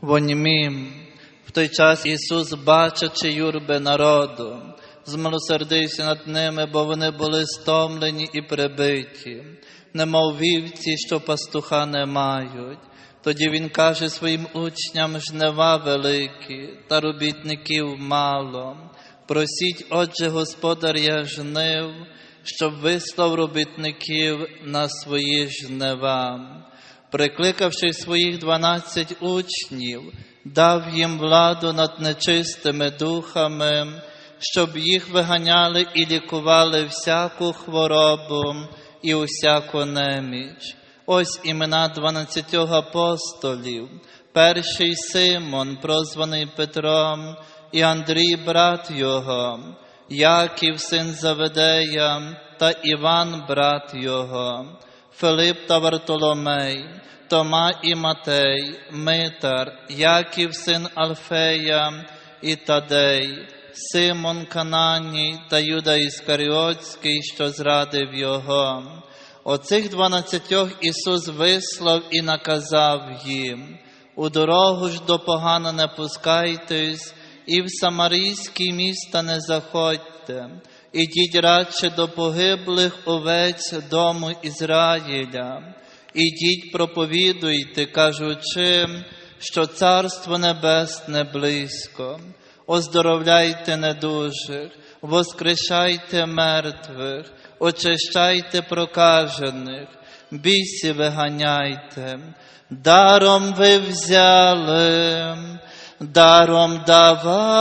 вонімім. В той час Ісус, бачачи юрби народу, змилосердився над ними, бо вони були стомлені і прибиті, немов вівці, що пастуха не мають. Тоді Він каже своїм учням жнива великі, та робітників мало. Просіть, отже, господаря жнив, щоб вислав робітників на свої жнива. Прикликавши своїх дванадцять учнів, дав їм владу над нечистими духами, щоб їх виганяли і лікували всяку хворобу і усяку неміч. Ось імена дванадцятьох апостолів. Перший Симон, прозваний Петром, і Андрій, брат його, Яків, син Заведея, та Іван, брат його, Филип та Вартоломей, Тома і Матей, Митар, Яків, син Алфея і Тадей, Симон Кананій та Юда Іскаріотський, що зрадив його. Оцих дванадцятьох Ісус вислав і наказав їм, у дорогу ж до погано не пускайтесь, і в самарійські міста не заходьте, ідіть радше до погиблих овець дому Ізраїля, ідіть проповідуйте, кажучи, що Царство Небесне близько, оздоровляйте недужих, воскрешайте мертвих, очищайте прокажених, бійсі виганяйте, даром ви взяли, даром давайте.